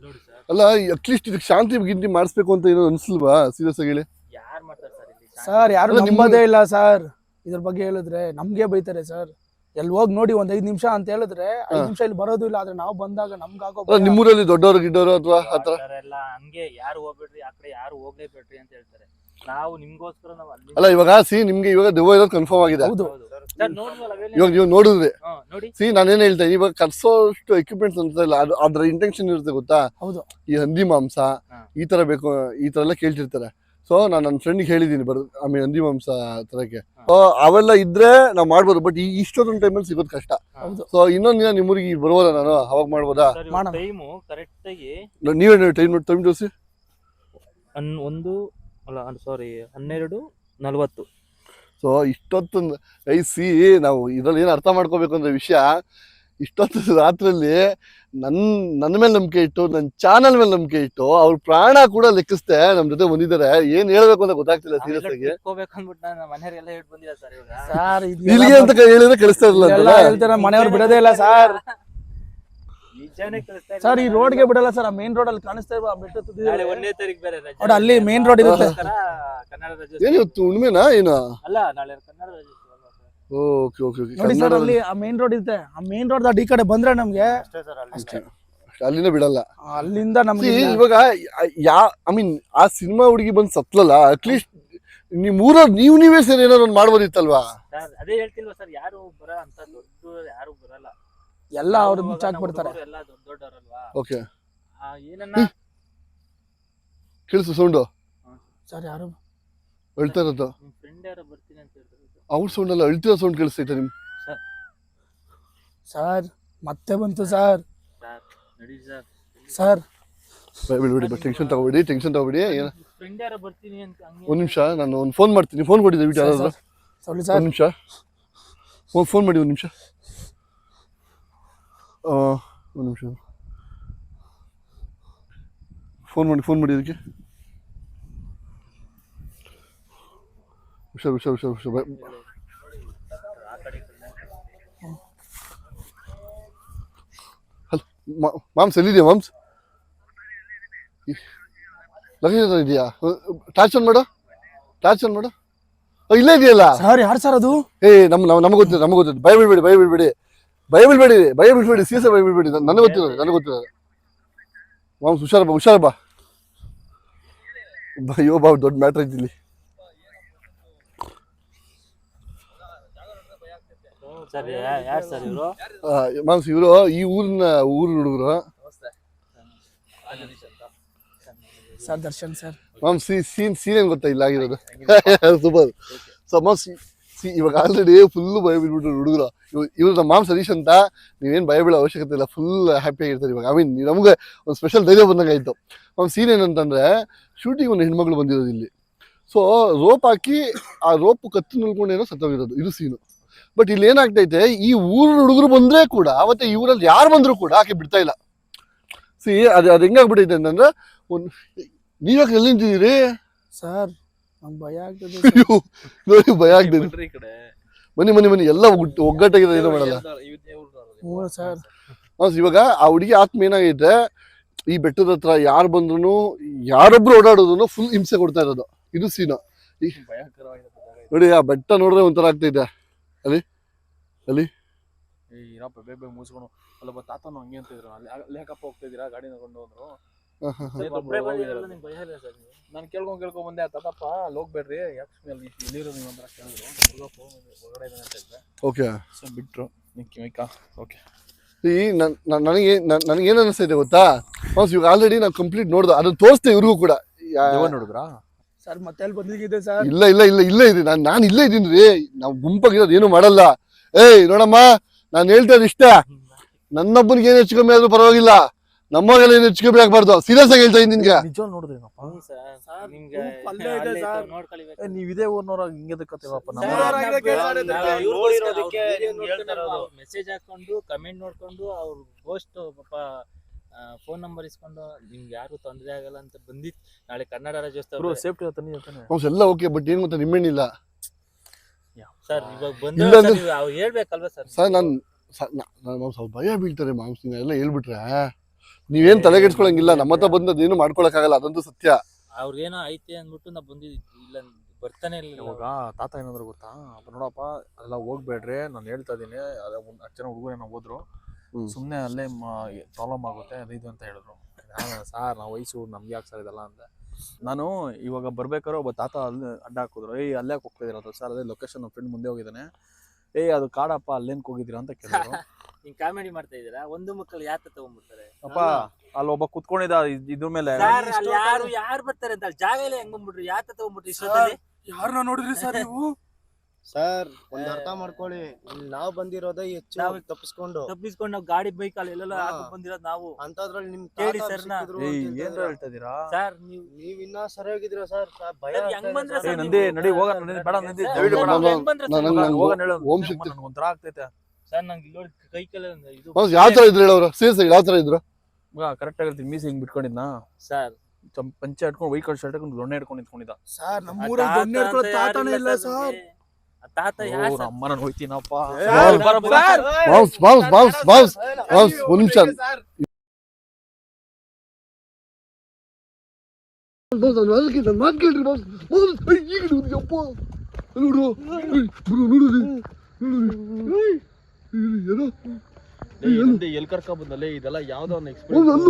ನೋಡಿ ಸರ್. ಅಲ್ಲ ಅಟ್ಲೀಸ್ಟ್ ಇದಕ್ಕೆ ಶಾಂತಿ ಗಿಂತಿ ಮಾಡಿಸ್ಬೇಕು ಅಂತ ಏನೋ ಅನ್ಸಲ್ವಾ? ಸೀರಿಯಸ್ ಆಗಿ ಹೇಳಿ. ಯಾರು ಮಾಡ್ತಾರೆ ಸರ್ ಇಲ್ಲಿ ಸರ್ ಯಾರು ನಿಮ್ಮದೇ ಇಲ್ಲ ಸರ್. ಇದ್ರ ಬಗ್ಗೆ ಹೇಳಿದ್ರೆ ನಮ್ಗೆ ಬೈತಾರೆ ಸರ್. ಎಲ್ಲಿ ಹೋಗಿ ನೋಡಿ ಒಂದ್ ಐದ್ ನಿಮಿಷ ಅಂತ ಹೇಳಿದ್ರೆ ಐದ್ ನಿಮಿಷ ಇಲ್ಲಿ ಬರೋದು ಇಲ್ಲ ಆದ್ರೆ ನಾವು ಬಂದಾಗ ನಮ್ಗಾಗೋ ನಿಮ್ಮೂರಲ್ಲಿ ದೊಡ್ಡವರು ಗಿಡ್ಡವರು ಅಥವಾ ಹತ್ರ ಎಲ್ಲ ಹಂಗೆ ಯಾರು ಹೋಗ್ಬೇಡ್ರಿ ಆ ಕಡೆ ಯಾರು ಹೋಗ್ಲೇಬೇಡ್ರಿ ಅಂತ ಹೇಳ್ತಾರೆ. ನಾವು ನಿಮ್ಗೋಸ್ಕರ ನಾವು ಅಲ್ಲಿ ಅಲ್ಲ ಇವಾಗ ಸಿ ನಿಮ್ಗೆ ಇವಾಗ ದೆವ್ವ ಇರೋದು ಕನ್ಫರ್ಮ್ ಆಗಿದೆ. ಹೌದು. ಸರ್ ನೋಡಿದ್ವಲ್ಲ ಅವೆಲ್ಲ? ಇವಾಗ ನೀವು ನೋಡಿದ್ರೆ. ಹಾ, ನೋಡಿ. ಸಿ ನಾನೇನ್ ಹೇಳ್ತಾ ಇದ್ದೀನಿ, ಇವಾಗ ಕರ್ಸೋಷ್ಟು ಎಕ್ವಿಪ್ಮೆಂಟ್ಸ್ ಅಂತ ಇಲ್ಲ ಅದು ಅದ್ರ ಇಂಟೆನ್ಷನ್ ಇರುತ್ತೆ ಗೊತ್ತಾ? ಹೌದು. ಈ ಹಂದಿ ಮಾಂಸ ಈ ತರ ಬೇಕು ಈ ತರ ಎಲ್ಲ ಕೇಳ್ತಿರ್ತಾರೆ. ಸೊ ನಾನು ನನ್ನ ಫ್ರೆಂಡ್ಗೆ ಹೇಳಿದ್ದೀನಿ ಬರ್ ಆಮೇಲೆ ಹಂದಿ ಮಾಂಸ ತರಕ್ಕೆ. ಸೊ ಅವೆಲ್ಲ ಇದ್ರೆ ನಾವು ಮಾಡ್ಬೋದು ಬಟ್ ಈ ಇಷ್ಟೊಂದು ಟೈಮಲ್ಲಿ ಸಿಗೋದು ಕಷ್ಟ. ಹೌದು. ಸೊ ಇನ್ನೊಂದು ದಿನ ನಿಮ್ಮೂರಿಗೆ ಬರ್ಬೋದಾ ನಾನು ಅವಾಗ ಮಾಡ್ಬೋದಾ? ಸರ್ ಮಾಡೋಣ. ಟೈಮು ಕರೆಕ್ಟ್ ನೀವೇ ಟೈಮ್ ನೋಡಿ ಟೈಮ್ ತೋರಿಸಿ ಒಂದು ಅಲ್ಲ ಸಾರಿ ಹನ್ನೆರಡು ನಲವತ್ತು. ಸೊ ಇಷ್ಟೊತ್ತು ಐ ಸಿ ನಾವು ಇದ್ರಲ್ಲಿ ಏನು ಅರ್ಥ ಮಾಡ್ಕೋಬೇಕು ಅಂದ್ರೆ ವಿಷಯ ಇಷ್ಟೊತ್ತು ರಾತ್ರಿಯಲ್ಲಿ ನನ್ನ ನನ್ನ ಮೇಲೆ ನಂಬಿಕೆ ಇಟ್ಟು ನನ್ನ ಚಾನಲ್ ಮೇಲೆ ನಂಬಿಕೆ ಇಟ್ಟು ಅವ್ರ ಪ್ರಾಣ ಕೂಡ ಲೆಕ್ಕಿಸ್ತೆ ನಮ್ಮ ಜೊತೆ ಬಂದಿದ್ದಾರೆ. ಏನ್ ಹೇಳ್ಬೇಕು ಅಂತ ಗೊತ್ತಾಗ್ತಿಲ್ಲ ಸೀರಿಯಸ್ ಆಗಿ. ಇಲ್ಲಿಗೆ ಅಂತ ಹೇಳಿದ್ರೆ ಕಳಿಸ್ತಾ ಇರಲಿಲ್ಲ ಮನೆಯವ್ರು ಬಿಡೋದೇ ಇಲ್ಲ ಸರ್. ಸರ್ ಈ ರೋಡ್ಗೆ ಬಿಡಲ್ಲ ಸರ್ ಆ ಮೇನ್ ರೋಡ್ ಅಲ್ಲಿ ಕಾಣಿಸ್ತಾ ಇರುವ ಬೆಟ್ಟ ನಾಳೆ ತುದಿಯಲ್ಲಿ ಒಂದನೇ ತಾರೀಕು ಬೇರೆ ರಜೆ. ನೋಡಿ ಅಲ್ಲಿ ಮೇನ್ ರೋಡ್ ಇರುತ್ತೆ. ಅದಕ್ಕೋಸ್ಕರ ಕನ್ನಡ ರಾಜ್ಯೋತ್ಸವ ಏನು ಇವತ್ತು ಉಣ್ಮೆನಾ ಏನು? ಅಲ್ಲ ನಾಳೆ ಕನ್ನಡ ರಜೆ ಸರ್? Okay okay okay. ನೋಡಿ ಸರ್ ಅಲ್ಲಿ ಆ ಮೇನ್ ರೋಡ್ ಇರುತ್ತೆ. ಆ ಮೇನ್ ರೋಡ್ ಈ ಕಡೆ ಬಂದ್ರೆ ನಮ್ಗೆ ಅಷ್ಟೇ ಸರ್ ಅಲ್ಲಿ. ಅಷ್ಟೇ. ಅಲ್ಲಿಂದ ಬಿಡಲ್ಲ. ಅಲ್ಲಿಂದ ನಮ್ಗೆ See, ಇವಾಗ ಯಾ ಐ ಮೀನ್ ಆ ಸಿನಿಮಾ ಹುಡುಗಿ ಬಂದು ಸತ್ಲಲ್ಲ ಅಟ್ಲೀಸ್ಟ್ ನಿಮ್ ಊರ ನೀವ್ ನೀವೇ ಸರ್ ಏನಾದ್ರು ಒಂದು ಮಾಡ್ಬೋದಿತ್ತಲ್ವಾ? ಸರ್ ಅದೇ ಹೇಳ್ತಿಲ್ವಾ ಸರ್ ಯಾರು ಬರ ಅಂತ ದೊಡ್ಡ ಯಾರು ಬರಲ್ಲ. ಎಲ್ಲ ಅವ್ರು ನಾವು ಮುಚ್ಚಾಕ್ಬಿಡ್ತಾರೆ ಎಲ್ಲ ದೊಡ್ಡ ದೊಡ್ಡವರಲ್ವಾ? ಓಕೆ ಆ, ಏನನ್ನ ಕೇಳಿಸು ಸೌಂಡು ಸರ್ ಯಾರು? ಅಳ್ತಾ ಇರೋದು. ನಿಮ್ ಫ್ರೆಂಡ್ ಯಾರೋ ಬರ್ತೀನಿ ಅಂತ ಹೇಳ್ತಾರೆ ಸರ್. ಅವ್ರ ಸೌಂಡ್ ಅಲ್ಲ ಅಳ್ತಿರೋ ಸೌಂಡ್ ಕೇಳಿಸ್ತೈತೆ ನಿಮ್ ಸರ್. ಮತ್ತೆ ಬಂತು ಸರ್. ಸರ್ ನಡಿ ಸರ್. ಸರ್. ಬಿಡ್ಬೇಡಿ ಬಟ್ ಟೆನ್ಷನ್ ತಗೋಬೇಡಿ ಟೆನ್ಷನ್ ತಗೋಬೇಡಿ ಏನ? ಫ್ರೆಂಡ್ ಯಾರೋ ಬರ್ತೀನಿ ಅಂತ ಹಂಗೆ ಒಂದ್ ನಿಮಿಷ ನಾನು ಒಂದು ಫೋನ್ ಮಾಡ್ತೀನಿ ಫೋನ್ ಕೊಟ್ಟಿದ್ದೆ ಬಿಟ್ಟು ಯಾರಾದ್ರು. ಸರಿ ಸರ್. ಒಂದ್ ನಿಮಿಷ. ಫೋನ್ ಫೋನ್ ಮಾಡಿ ಒಂದು ನಿಮಿಷ. ಒಂದು ನಿಮಿಷ. ಫೋನ್ ಮಾಡಿ ಫೋನ್ ಮಾಡಿ ಇದಕ್ಕೆ. ಹುಷಾರು ಹುಷಾರು ಹುಷಾರು ಹುಷಾರು ಬ- ಹಲೋ ಮಾಮ್ಸ್ ಎಲ್ಲಿದೆಯಾ ಮಾಮ್ಸ್? ಲಗೇಜ್ ಇದೆಯಾ? ಟಾರ್ಚ್ ಆನ್ ಮಾಡು ಟಾರ್ಚ್ ಆನ್ ಮಾಡು ಇಲ್ಲೇ ಇದೆಯಲ್ಲ? ಸರ್ ಯಾರು ಸರ್ ಅದು? ಏ ನಮ್ ನಮ್ಗೆ ಗೊತ್ತಿದೆ ನಮಗೆ ಗೊತ್ತಿದೆ ಭಯ ಬಿಡಬೇಡಿ ಭಯ ಭಯ ಬಿಡಿ ಭಯ ಬಿಡಿ ಸೀಸ ಭಯ ಬಿಡಬೇಡಿ ನನ್- ನನಗೆ ಗೊತ್ತಿರೋದು ನನಗೆ ಗೊತ್ತಿರೋದು. ಮಾಮ್ಸ್ ಹುಷಾರ ಬಾ ಹುಷಾರ ಬಾ. ಬಾ, ಅಯ್ಯೋ ಬಾಬು ದೊಡ್ಡ ಮ್ಯಾಟ್ರ್ ಐತಿ ಇಲ್ಲಿ. ಸರ್ ಯಾರು ಸರ್ ಇವರು? ಆ, ಮಾಮ್ಸ್ ಇವರು ಈ ಊರಿನ ಊರಿನ ಹುಡುಗರು. Sir Darshan sir. ಮಾಮ್ ಸಿ ಸೀನ್ ಸೀನ್ ಏನ್ ಗೊತ್ತಾ? ಇಲ್ಲ ಆಗಿರೋದು ಸೂಪರ್. ಸೊ ಮಾಮ್ ಸಿ, ಇವಾಗ ಆಲ್ರೆಡಿ ಫುಲ್ ಭಯ ಬೀಳ್ಬಿಟ್ರು ಹುಡುಗರು. ಇವ್ರು ನಮ್ಮ ಮಾಮ್ ಸತೀಶ್ ಅಂತ ನೀವೇನು ಭಯ ಬೀಳೋ ಅವಶ್ಯಕತೆ ಇಲ್ಲ ಫುಲ್ ಆಗಿರ್ತಾರೆ ಇವಾಗ. ಐ ಮೀನ್ ನಮಗೆ ಒಂದು ಸ್ಪೆಷಲ್ ಧೈರ್ಯ ಬಂದಂಗೆ ಆಯಿತು. ಮಾಮ್ ಸೀನ್ ಏನಂತಂದ್ರೆ ಶೂಟಿಂಗ್ ಒಂದು ಹೆಣ್ಮಗಳು ಬಂದಿರೋದು ಇಲ್ಲಿ. ಸೊ ರೋಪ್ ಹಾಕಿ ಆ ರೋಪ್ ಕತ್ತು ನಿಲ್ಕೊಂಡೇನೋ ಸತ್ತೋಗಿರೋದು, ಇದು ಸೀನು ಬಟ್ ಇಲ್ಲಿ ಏನಾಗ್ತೈತೆ, ಈ ಊರ ಹುಡುಗರು ಬಂದ್ರೆ ಕೂಡ, ಮತ್ತೆ ಇವರಲ್ಲಿ ಯಾರು ಬಂದರೂ ಕೂಡ ಆಕೆ ಬಿಡ್ತಾ ಇಲ್ಲ. ಸಿ ಅದು ಅದು ಹೆಂಗಾಗ್ಬಿಟ್ಟೈತೆ ಅಂತಂದ್ರೆ, ಒಂದು ನೀವ್ಯಾಕೆ ಎಲ್ಲಿ ನಿಂತಿದ್ದೀರಿ ಸರ್ ನಂಗೆ ಭಯ ಆಗ್ತದೆ ಅಯ್ಯೋ, ನೋಡಿ ಭಯ ಆಗ್ತದೆ. ಈ ಕಡೆ. ಬನ್ನಿ ಬನ್ನಿ ಬನ್ನಿ ಎಲ್ಲ ಒಗ್ಗಟ್ಟು- ಒಗ್ಗಟ್ಟಾಗಿದೆ ಏನೂ ಮಾಡಲ್ಲ. ಹ್ಞೂ ಸರ್. ಹೌದು ಇವಾಗ ಆ ಹುಡುಗಿ ಆತ್ಮ ಏನಾಗೈತೆ ಈ ಬೆಟ್ಟದ ಹತ್ರ ಯಾರು ಬಂದ್ರು ಯಾರೊಬ್ರು ಓಡಾಡೋದನ್ನು ಫುಲ್ ಹಿಂಸೆ ಕೊಡ್ತಾ ಇರೋದು. ಇದು ಸೀನ ನೋಡಿ ಆ ಬೆಟ್ಟ ನೋಡಿದ್ರೆ ಒಂಥರ ಆಗ್ತೈತೆ ಏ ಇರಪ್ಪ ಬೇಗ ಬೇಗ ಮುಗಿಸ್ಕೊಂಡು ಅಲ್ಲೊಬ್ಬ ತಾತನು ಹಂಗೆ ಅಂತಿದ್ರು. ಅಲ್ಲಿ ಅಲ್ಲಿ ಯಾಕಪ್ಪ ಹೋಗ್ತಾ ಇದೀರಾ ಗಾಡಿ ತಗೊಂಡು ಹೋದ್ರು. ಒಬ್ರೇ ಬಂದಿರಲ್ಲ ನಿಮ್ಗೆ ಭಯ ಇಲ್ಲ ಸರ್ ನೀವು. ನಾನು ಕೇಳ್ಕೊಂಡ್ ಕೇಳ್ಕೊಂಡ್ ಬಂದೆ ತಾತಪ್ಪ ಅಲ್ಲಿ ಹೋಗ್ಬೇಡ್ರಿ ಯಾಕೆ ಅಲ್ಲಿ ಎಲ್ಲಿರೋ ನೀವು? ಅಂದ್ರೆ ಕೇಳಿದ್ರು. ಹುಡುಗ ಫೋನ್ ಹೊರಗಡೆ ಇದ್ದಾನೆ ಅಂತ ಓಕೆ. ಸೊ ಬಿಟ್ರು. ನಿಕ್ಕಿ ಮೈಕ ಓಕೆ ಈ ನನ್- ನನ್- ನನಗೆ ನನ್- ನನಗೇನ್ ಅನಿಸ್ತೈತೆ ಗೊತ್ತಾ? ಹೌದು ಇವಾಗ ಆಲ್ರೆಡಿ ನಾವು ಕಂಪ್ಲೀಟ್ ನೋಡ್ದೆ ಅದನ್ನ ತೋರಿಸ್ತೆ ಇವ್ರಿಗೂ ಕೂಡ. ಯಾ- ನೋಡಿದ್ರಾ? ಸರ್ ಮತ್ತೆ ಅಲ್ಲಿ ಬಂದಿದ್ದೆ ಸರ್? ಇಲ್ಲ ಇಲ್ಲ ಇಲ್ಲ ಇಲ್ಲೇ ಇದೆ ನಾನು ನಾನು ಇಲ್ಲೇ ಇದೀನಿ ರೀ. ನಾವು ಗುಂಪಾಗಿರೋದು ಏನು ಮಾಡಲ್ಲ. ಏಯ್ ನೋಡಮ್ಮ ನಾನು ಹೇಳ್ತಾ ಇಷ್ಟ. ನನ್ನೊಬ್ಬನಿಗೆ ಏನು ಹೆಚ್ಚು ಕಮ್ಮಿ ಆದ್ರೂ ಪರವಾಗಿಲ್ಲ. ನಮ್ಮಗೆಲ್ಲ ಏನು ಹೆಚ್ಚು ಕಮ್ಮಿ ಆಗ್ಬಾರ್ದು ಸೀರಿಯಸ್ ಆಗಿ ಹೇಳ್ತಾ ಇದ್ದೀನಿ ನಿನ್ಗೆ. ನಿಜ ನೋಡಿದ್ರೇನಪ್ಪ. ನೀವ್ ಇದೇ ಊರ್ನವ್ರ ಹಿಂಗೆ ಕತ್ತೀವಪ್ಪ ಸರ್, ನಮ್ಮ ಊರವ್ರಾಗಿದೆ ನಾವು- ಕೇಳ್ತಾರೆ ನಾವು ಅದಕ್ಕೆ. ಇವ್ರು ನೋಡಿರೋದಕ್ಕೆ ಅವ್ರ video ನಿಮ್ಗೆ ನೋಡ್ಕೊಂಡು ಹೇಳ್ತಾ ಇರೋದು. ಮೆಸೇಜ್ ಹಾಕೊಂಡು ಕಮೆಂಟ್ ನೋಡ್ಕೊಂಡು ಅವ್ರ ಪೋಸ್ಟ್ ಪಾಪ ಫೋನ್ ನಂಬರ್ ಇಸ್ಕೊಂಡು ನಿಮ್ಗೆ ಯಾರು ತೊಂದರೆ ಆಗಲ್ಲ ಅಂತ ಬಂದಿತ್ತು ನಾಳೆ ಕನ್ನಡ ರಾಜ್ಯೋತ್ಸವ ಬ್ರೋ ಸೇಫ್ಟಿ ಎಲ್ಲ ಓಕೆ ಬಟ್ ಏನು ಗೊತ್ತಾ ನಿಮ್ಮೇನಿಲ್ಲ ಸರ್ ಇವಾಗ ಬಂದ್ರೆ ಹೇಳ್ಬೇಕಲ್ವಾ ಸರ್? ಸರ್ ನಾನು ನಾನು ಸ್ವಲ್ಪ ಭಯ ಬೀಳ್ತಾರೆ ಮಾಂಸ ಎಲ್ಲ ಹೇಳ್ಬಿಟ್ರೆ. ನೀವೇನ್ ತಲೆಗೆಡ್ಸ್ಕೊಳಂಗಿಲ್ಲ ನಮ್ಮ ಹತ್ರ ಬಂದದ್ದು ಏನು ಮಾಡ್ಕೊಳಕ್ಕಾಗಲ್ಲ ಅದೊಂದು ಸತ್ಯ. ಅವ್ರಿಗೇನೋ ಐತೆ ಅಂದ್ಬಿಟ್ಟು ನಾ ಬಂದಿದ್ದು ಇಲ್ಲ ಬರ್ತಾನೆ ಇಲ್ಲ. ಇವಾಗ ತಾತ ಏನಾದ್ರು ಗೊತ್ತಾ? ಅಪ್ಪ ನೋಡಪ್ಪ ಅದೆಲ್ಲ ಹೋಗ್ಬೇಡ್ರಿ ನಾನು ಹೇಳ್ತಾ ಇದೀನಿ. ಅದ ಒಂದ್ ಹತ್ತು ಜನ ಹುಡುಗರು ಏನೋ ಹೋದ್ರು. ಹ್ಮ್. ಸುಮ್ಮನೆ ಅಲ್ಲೇ ಪ್ರಾಬ್ಲಮ್ ಆಗುತ್ತೆ ಅದು ಇದು ಅಂತ ಹೇಳಿದ್ರು. ಸರ್ ನಾವು ವಯಸ್ಸು ನಮ್ಗೆ ಯಾಕೆ ಸರ್ ಇದೆಲ್ಲ? ಅಂತ. ನಾನು ಇವಾಗ ಬರ್ಬೇಕಾದ್ರೆ ಒಬ್ಬ ತಾತ ಅಲ್ಲಿ ಅಡ್ಡ ಹಾಕಿದ್ರು. ಏಯ್ ಅಲ್ಲೇ ಹೋಗ್ತಿದ್ದೀರ ಸರ್ ಅದೇ ಲೊಕೇಶನ್ ಫ್ರೆಂಡ್ ಮುಂದೆ ಹೋಗಿದ್ದಾನೆ. ಏಯ್ ಅದು ಕಾಡಪ್ಪ ಅಲ್ಲೇನ್ ಹೋಗಿದ್ದೀರಾ? ಅಂತ ಕೇಳಿದ್ರು. ಹಿಂಗ್ ಕಾಮಿಡಿ ಮಾಡ್ತಾ ಇದೀರಾ ಒಂದು ಮಕ್ಕಳು ಯಾತ ತಗೊಂಡ್ಬಿಡ್ತಾರೆ? ಅಪ್ಪ ಅಲ್ಲಿ ಒಬ್ಬ ಕುತ್ಕೊಂಡಿದ್ದ ಇದ್- ಇದ್ರ ಮೇಲೆ ಸರ್ ಅಲ್ಲಿ ಯಾರು ಯಾರು ಬರ್ತಾರೆ ಅಂತ ಅಲ್ಲಿ ಜಾಗ ಇಲ್ಲ ಹೆಂಗ್ ಬಂದ್ಬಿಟ್ರಿ? ಯಾತ ತಗೊಂಡ್ಬಿಟ್ರಿ ಇಷ್ಟೊತ್ತಲ್ಲಿ? ಯಾರನ್ನ ನೋಡಿದ್ರಿ ಸರ್ ನೀವು? ಸರ್ ಒಂದ್ ಅರ್ಥ ಮಾಡ್ಕೊಳ್ಳಿ. ಇಲ್ಲಿ ನಾವ್ ಬಂದಿರೋದೇ ಹೆಚ್ಚು ನಾವ್- ತಪ್ಪಿಸ್ಕೊಂಡು. ತಪ್ಪಿಸ್ಕೊಂಡು ನಾವು ಗಾಡಿ ಬೈಕ್ ಅಲ್ಲಿ ಎಲ್ಲ ಬಂದಿರೋದ್ ನಾವು. ಅಂತದ್ರಲ್ಲಿ ನಿಮ್ ಕೇಳಿ ತಾತ ಸರ್ನ. ಸಿಕ್ಕಿದ್ರು ಏಯ್ ಅಂತ ಏನ್ ಹೇಳ್ತಾ ಹೇಳ್ತಾ ಇದೀರಾ ಸರ್ ನೀವು ನೀವ್ ಇನ್ನ ಸರಿಯಾಗಿದ್ದೀರಾ ಸರ್ ಸರ್, ಭಯ ಸರ್, ಹೆಂಗ್ ಬಂದ್ರೆ ಸರ್. ಏಯ್ ಸರ್ ನಂದಿ ನೀವು? ನಡಿ ಹೋಗ ನಡಿ ಬೇಡ ನಂದಿ ಸರ್, ದಯವಿಟ್ಟು ಬೇಡ. ಹೆಂಗ್ ಬಂದ್ರೆ ನಾನು- ನಾನು- ಹೋಗೋಣ ಹೇಳು ಓಂ ಶಕ್ತಿ. ಒಂಥರ ಆಗ್ತೈತೆ. ಸರ್ ನಂಗೆ ಇಲ್ಲಿ ನೋಡಿ ಕೈ ಕೆಲ ಇದು. ಹೌದು ಯಾವ ತರ ಇದ್ರು ಹೇಳೋರು ಸೀರಿಯಸ್ ಆಗಿ ಯಾವ ತರ ಇದ್ರು? ಕರೆಕ್ಟ್ ಆಗಿರ್ತೀನಿ ಮೀಸಿ ಹಿಂಗ್ ಬಿಟ್ಕೊಂಡಿದ್ನಾ? ಸರ್. ಚಂ- ಪಂಚೆ ಇಟ್ಕೊಂಡು ವೈಟ್ ಕಲರ್ ಶರ್ಟ್ ಹಾಕೊಂಡು ದೊಣ್ಣೆ ಹಿಡ್ಕೊಂಡು ನಿಂತ್ಕೊಂಡಿದ್ದ. ಸರ್ ಆ ನಮ್ಮ ಊರಲ್ಲಿ ತಾತ ದೊಣ್ಣೆ ಹಿಡ್ಕೊಳ್ಳೋ ಅಂತ ತಾತನೇ ಯಾರಿಲ್ಲ ಇಲ್ಲ ಸರ್ ಸರ್. ನಮ್ಗೆ. ಆ ತಾತ ಓ, ಯಾರು ಸರ್? ನಮ್ಮ ನಾನು ಹೋಯ್ತೀನಪ್ಪ ಸರ್, ಬರ, ಬರ. Sir, boss boss boss boss boss ಒಂದ್ ನಿಮಿಷ. ಬಾಸ್ ನಾನು ಅದಕ್ಕೆ ನನ್ನ ಮಾತು ಕೇಳ್ರಿ ಬಾಸ್ ಬಾಸ್ ಏಯ್, ಈಗ ನೋಡಿ ಅಪ್ಪ ನೋಡು ಏಯ್, ಬ್ರೋ ನೋಡು ಇಲ್ಲಿ. ನೋಡು. ಇಲ್ಲಿ. ಏಯ್, ಏನೋ ಏಯ್, ನಂದಿ ಎಲ್ ಕರ್ಕ ಬಂದಲ್ಲ ಇದೆಲ್ಲ ಯಾವ್ದೋ ಒಂದು ಎಕ್ಸ್ಪೀರಿಯನ್ಸ್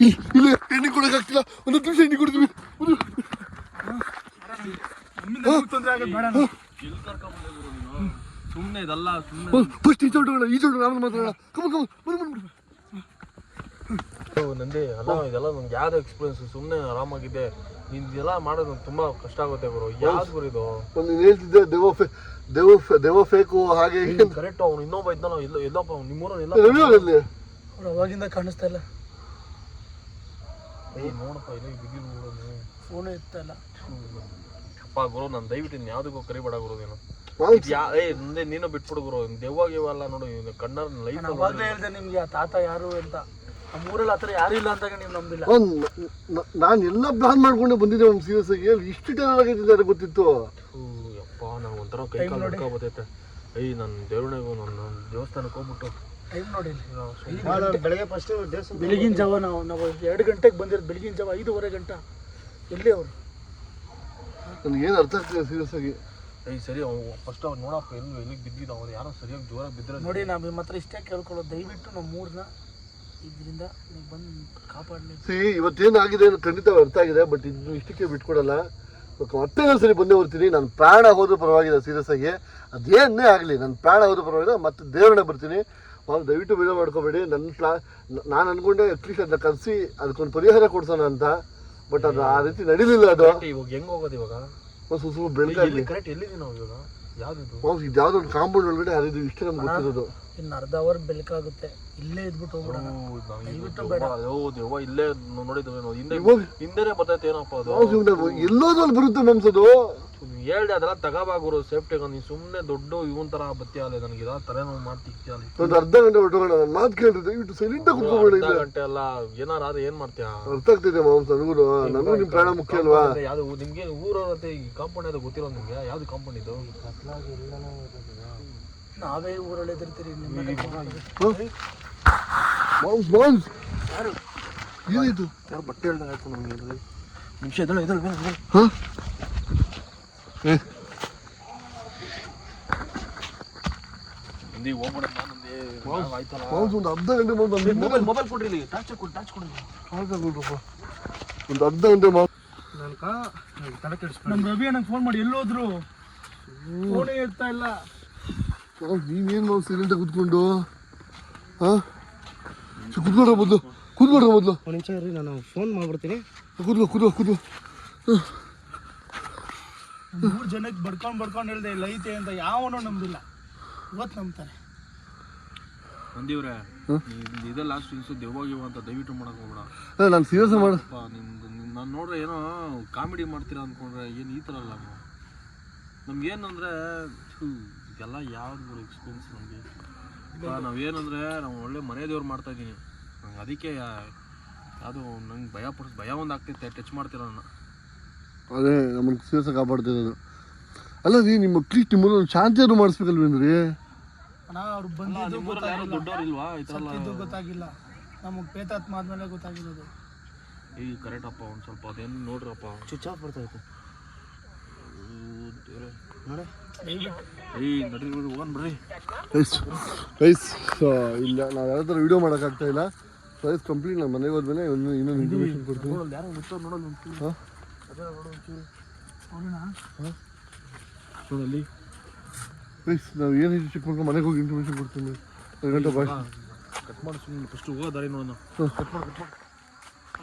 ಇಲ್ಲಿ. ಎಣ್ಣೆ ಕೊಡಕ್ಕಾಗ್ತಿಲ್ಲ ಒಂದು ನಿಮಿಷ ಎಣ್ಣೆ ಕೊಡ್ತೀವಿ ಸುಮ್ಮನೆ ತೊಂದ್ರೆ ಆಗೋದು ಬೇಡ ಕರ್ಕ ಬಂದೆ ಗುರು ನೀನು ಸುಮ್ನೆ ಇದಲ್ಲ ಸುಮ್ನೆ ಫಸ್ಟ್ ಈ ಈ ಚೋಟೋಣ ನಾನು ಮಾತಾಡೋಣ ಕಮ ಕಮ ನಂದಿ ಅಲ್ಲ ಇದೆಲ್ಲ ನಂಗೆ ಯಾವ್ದು ಎಕ್ಸ್ಪೀರಿಯನ್ಸ್ ಸುಮ್ಮನೆ ಆರಾಮಾಗಿದೆ ಇದೆಲ್ಲ ಮಾಡೋದು ತುಂಬಾ ಕಷ್ಟ ಆಗುತ್ತೆ ಗುರು ಯಾವ್ದು ಗುರು ಇದು? ಒಂದು ಹೇಳ್ತಿದ್ದೆ ದೆವ್ವ ಫೇ ದೆವ್ವ ಫೇ- ದೆವ್ವ ಫೇಕು ಹಾಗೆ ಹೀಗೆ. ಅಂತ. ಕರೆಕ್ಟ್ ಅವ್ನು ಇನ್ನೊಬ್ಬ ಇದ್ದ ಇಲ್ಲ ಎಲ್ಲಪ್ಪ ಅವ್ನು ನಿಮ್ಮೂರಲ್ಲಿ ರವಿ ಅವ್ರು ಅವಾಗಿಂದ ಕಾಣಿಸ್ತಾ ಇಲ್ಲ. ಏಯ್ ನೋಡಪ್ಪ ಇಲ್ಲ ಬಿಗಿ ಗುರು ಫೋನು ಇತ್ತಲ್ಲ ಅಪ್ಪ ಗುರು ನಾನು ದಯವಿಟ್ಟು ಇನ್ನು ಯಾವುದಕ್ಕೂ ಕರಿಬೇಡ ಗುರು ನೀನು. ನಾನು ಯಾ ಏಯ್ ಮುಂದೆ ನೀನು ಬಿಟ್ಬಿಡು ಗುರು. ದೆವ್ವ ಗಿವ್ವ ಎಲ್ಲ ನೋಡು ಕಣ್ಣರ್ ಲೈಫ್ ನಾನು ಅವಾಗಲೇ ಹೇಳ್ದೆ ನಿಮ್ಗೆ ಆ ತಾತ ಯಾರು ಅಂತ. ನಮ್ಮ ಊರಲ್ಲಿ ಆ ಥರ ಯಾರು ಇಲ್ಲ ಅಂದಾಗ ನೀವು ನಂಬಿಲ್ಲ. ನಾನು ಎಲ್ಲ ಪ್ಲಾನ್ ಮಾಡ್ಕೊಂಡು ಬಂದಿದ್ದೆ ಒಂದು ಸೀರಿಯಸ್ ಆಗಿ. ಇಷ್ಟು ಟೈಮ್ ಆಗಿದ್ದಾರೆ ಗೊತ್ತಿತ್ತು. ಯಪ್ಪ ನಾವು ಒಂಥರ ಕೈ ಕಾಲು ನಡ್ಕ ನನ್ನ ದೇವರಣಿಗೂ ನನ್ನ ದೇವಸ್ಥಾನಕ್ಕೆ ಹೋಗ್ಬಿಟ್ಟು. ಟೈಮ್ ನೋಡಿ ಬೆಳಗ್ಗೆ ಫಸ್ಟ್ ದೇವಸ್ಥಾನ ಬೆಳಗಿನ ಜಾವ ನಾವು ನಾವು ಎರಡು ಗಂಟೆಗೆ ಬಂದಿರೋದು. ಬೆಳಗಿನ ಜಾವ ಐದೂವರೆ ಗಂಟೆ. ಎಲ್ಲಿ ಅವರು? ನನಗೇನು ಏನು ಅರ್ಥ ಆಗ್ತಿದೆ ಸೀರಿಯಸ್ ಆಗಿ. ಏಯ್ ಸರಿ ಅವ್ನು ಫಸ್ಟ್ ಅವ್ನು ನೋಡಪ್ಪ ಎಲ್ಲಿ ಎಲ್ಲಿಗೆ ಬಿದ್ದಿದ್ದ ಅವ್ನು ಯಾರೋ ಸರಿಯಾಗಿ ಜೋರಾಗಿ ಬಿದ್ದರೆ ನೋಡಿ ನಾವು ನಿಮ್ಮ ಹತ್ರ ಇಷ್ಟೇ ಕೇಳ್ಕೊಳ್ಳೋದು. ದಯವಿಟ್ಟು ನಮ್ಮ ಊರನ್ನ ಇದರಿಂದ ಬಂದು ಕಾಪಾಡಲಿ ಸಿ ಇವತ್ತೇನು ಆಗಿದೆ ಅನ್ನೋದು ಖಂಡಿತ ಅರ್ಥ ಆಗಿದೆ ಬಟ್ ಇದು ಇಷ್ಟಕ್ಕೆ ಬಿಟ್ಕೊಡಲ್ಲ. ಮತ್ತೆ ಒಂದ್ಸರಿ ಬಂದೇ ಬರ್ತೀನಿ. ನಾನು ಪ್ರಾಣ ಹೋದ್ರೂ ಪರವಾಗಿಲ್ಲ ಸೀರಿಯಸ್ ಆಗಿ. ಅದೇನೇ ಆಗಲಿ ನನ್ನ ಪ್ರಾಣ ಹೋದ್ರೂ ಪರವಾಗಿಲ್ಲ ಮತ್ತೆ ದೇವರನ್ನ ಬರ್ತೀನಿ. ಅವ್ರು ದಯವಿಟ್ಟು ವಿಡಿಯೋ ಮಾಡ್ಕೋಬೇಡಿ. ನನ್ನ ಪ್ಲಾ ನಾನು ಅನ್ಕೊಂಡೆ ಅಟ್ಲೀಸ್ಟ್ ಅದನ್ನ ಕರೆಸಿ ಅದಕ್ಕೊಂದು ಪರಿಹಾರ ಕೊಡ್ಸೋಣ ಅಂತ. ಬಟ್ ಅದು ಆ ರೀತಿ ನಡೀಲಿಲ್ಲ ಅದು. ಇವಾಗ ಹೆಂಗ್ ಹೋಗೋದು ಇವಾಗ? ಸ್ವಲ್ಪ ಸ್ವಲ್ಪ ಕರೆಕ್ಟ್ ಎಲ್ಲಿದ್ದೀವಿ ನಾವು ಇವಾಗ? ಯಾವ್ದು ಇದು ಯಾವುದೋ ಒಂದು ಕಾಂಪೌಂಡ್ ಒಳಗಡೆ ಅದು ಇಷ್ಟೇ ನಮ್ಗೆ ಗೊತ್ತಿರೋದು. ಇನ್ನು ಅರ್ಧ ಅವರ್ ಬೆಳಕಾಗುತ್ತೆ. ಇಲ್ಲೇ ಇದ್ಬಿಟ್ಟು ಹೋಗ್ಬಿಡೋಣ. ದಯವಿಟ್ಟು ಬೇಡ. ದೆವ್ವ ಇಲ್ಲೇ ನೋಡಿದ್ವಿ ಹಿಂದೆ ಹಿಂದೆನೆ ಬರ್ತೈತೆ ಏನಪ್ಪ ಅದು? ಎಲ್ಲೋದ್ರಲ್ಲಿ ಬರುತ್ತೆ ನಮ್ಸದು ಹೇಳಿ ಅದೆಲ್ಲ ತಗೋಬಾಗುರು ಸೇಫ್ಟಿಗೆ ನೀನು ಸುಮ್ಮನೆ ದೊಡ್ಡ ಇವನ್ ತರ ಬತ್ತಿಯಾಲೆ ನನಗೆ ಇದಾ ತಲೆನೋವು ಮಾಡ್ತಿಕ್ತಿಯಾಲಿ ಒಂದು ಅರ್ಧ ಗಂಟೆ ಹೊರಟೋಗೋಣ ನನ್ನ ಮಾತು ಕೇಳಿದ್ರೆ ಇಟ್ಟು ಸೈಲೆಂಟ್ ಆಗಿ ಕುತ್ಕೋಬೇಡ ಅರ್ಧ ಇಲ್ಲ. ಗಂಟೆ ಅಲ್ಲ ಏನಾರ ಆದ್ರೆ ಏನ್ ಮಾಡ್ತೀಯ? ಅರ್ಥ ಆಗ್ತಿದೆ ಮಾಂಸ ನನಗೂ ನನಗೂ ನಿಮ್ಮ ಪ್ರಾಣ ಮುಖ್ಯ ಅಲ್ವಾ? ಯಾವ್ದು ನಿಮ್ಗೆ ಊರತ್ತೆ ಈ ಕಾಂಪೌಂಡ್ ಯಾವ್ದು ಗೊತ್ತಿರೋ ನಿಮ್ಗೆ? ಯಾವ್ದು ಕಾಂಪೌಂಡ್ ಇದು? ನಾವೇ ಊರಲ್ಲಿ ಎದುರ್ತೀರಿ ಯಾರು? ಬಟ್ಟೆ ಹೇಳ್ದಂಗೆ ಆಯ್ತು ನಮ್ಗೆ ನಿಮಿಷ ಎದಳ ಎದಳ ಹಾ? ಒಂದು ಅರ್ಧ ಗಂಟೆ ಮೊಬೈಲ್ ಮೊಬೈಲ್ ಕೊಡ್ರಿ ಇಲ್ಲಿ. ಟಾರ್ಚ್ ಕೊಡಿ ಟಾರ್ಚ್ ಕೊಡಿ ಒಂದು ಅರ್ಧ ಗಂಟೆ ಮಾಂಸ್ ತಲೆ ಕೆಡಿಸ್ಬೇಡಿ. ನಮ್ಮ ರವಿ ಅಣ್ಣಂಗೆ ಫೋನ್ ಮಾಡಿ ಎಲ್ಲೋದ್ರು? ಫೋನೇ ಇರ್ತಾ ಇಲ್ಲ. ನೀವೇನು ಮಾಂಸ್ ಸೈಲೆಂಟ್ ಆಗಿ ಕುತ್ಕೊಂಡು? ಹಾ ಕುತ್ಕೊಡ್ರ ಮೊದಲು ಕುತ್ಕೊಡ್ರ ಮೊದಲು. ಒಂದು ನಿಮಿಷ ಇರ್ರಿ ನಾನು ಫೋನ್ ಮಾಡ್ಬಿಡ್ತೀನಿ. ಕೂತ್ಕೋ ಕೂತ್ಕೋ ಕೂತ್ಕೋ. ಮೂರು ಜನಕ್ಕೆ ಬಡ್ಕೊಂಡು ಬಡ್ಕೊಂಡು ಹೇಳ್ದೆ ಇಲ್ಲ ಐತೆ ಅಂತ ಯಾವನೂ ನಂಬಿಲ್ಲ. ಇವತ್ತು ನಂಬ್ತಾರೆ. ಮಂದಿವ್ರೆ ಇದೇ ಲಾಸ್ಟ್ ಇನ್ಸು ದೆವ್ವಾಗಿವ ಅಂತ ದಯವಿಟ್ಟು ಮಾಡಕ್ ಹೋಗ್ಬೇಡ. ನಾನು ಸೀರಿಯಸ್ ಮಾಡು ನಿಮ್ದು ನಾನು ನೋಡ್ರೆ ಏನೋ ಕಾಮಿಡಿ ಮಾಡ್ತೀರಾ ಅಂದ್ಕೊಂಡ್ರೆ ಏನು ಈ ಥರ ಅಲ್ಲ ನಮ್ಗೇನು ಅಂದರೆ ಇದೆಲ್ಲ ಯಾವ್ದು ಎಕ್ಸ್ಪೀರಿಯನ್ಸ್ ನಮಗೆ? ನಾವೇನಂದರೆ ನಾವು ಒಳ್ಳೆ ಮನೆ ದೇವ್ರು ಮಾಡ್ತಾ ಇದ್ದೀನಿ. ನಂಗೆ ಅದಕ್ಕೆ ಅದು ನಂಗೆ ಭಯ ಪಡಿಸ್ ಭಯ ಒಂದು ಆಗ್ತೈತೆ ಟಚ್ ಮಾಡ್ತೀರ ನಾನು ಅದೇ ನಮ್ಮನ್ನು ಸೀರಿಯಸ್ ಆಗಿ ಕಾಪಾಡ್ತಿರೋದು. ಅಲ್ಲ ರೀ ನಿಮ್ಮ ಅಟ್ಲೀಸ್ಟ್ ನಿಮ್ಮ ಒಂದು ಅದು ಮಾಡಿಸ್ಬೇಕಲ್ವೇನ್ರಿ ಅಣ್ಣ ಅವ್ರು ಬಂದಿದ್ದು ಗೊತ್ತಾಗಿಲ್ಲ. ದೊಡ್ಡವ್ರು ಇಲ್ವಾ ಸತ್ತಿದ್ದು ಗೊತ್ತಾಗಿಲ್ಲ. ನಮಗೆ ಪೇತಾತ್ಮ ಆದ್ಮೇಲೆ ಗೊತ್ತಾಗಿರೋದು. ಈ ಕರೆಕ್ಟ್ ಅಪ್ಪ ಒಂದು ಸ್ವಲ್ಪ ಅದೇನು ನೋಡ್ರಪ್ಪ. ಆಫ್ ಬರ್ತಾಯಿತ್ತು ನೋಡಿ ಏಯ್ ನಡ್ರಿ ನಡ್ರಿ, ಹೋಗೋಣ ಗೈಸ್ ಗೈಸ್ ಇಲ್ಲ ನಾವು ಯಾವ ಥರ ವಿಡಿಯೋ ಮಾಡೋಕ್ಕಾಗ್ತಾ ಇಲ್ಲ. ಪ್ರೈಸ್ ಕಂಪ್ಲೀಟ್ ನಾನು ಮನೆಗೆ ಹೋದ್ಮೇಲೆ ಒಂದು ಇನ್ನೊಂದು ಇನ್ಫಾರ್ಮೇಷನ್ ಕೊಡ್ತೀನಿ? ನೋಡಲ್ಲಿ. ಗೈಸ್ ನಾವು ಏನು ಚೆಕ್ ಮಾಡ್ಕೊಂಡು ಮನೆಗೆ ಹೋಗಿ ಇನ್ಫಾರ್ಮೇಷನ್ ಕೊಡ್ತೀನಿ. ಎರಡು ಗಂಟೆ ಬಾಯ್. ಕಟ್ ಮಾಡಿ ಸುಮ್ಮನೆ ಫಸ್ಟ್ ಹೋಗೋ ದಾರಿ ನೋಡೋಣ. ಕಟ್ ಮಾಡಿ ಕಟ್ ಮಾಡಿ.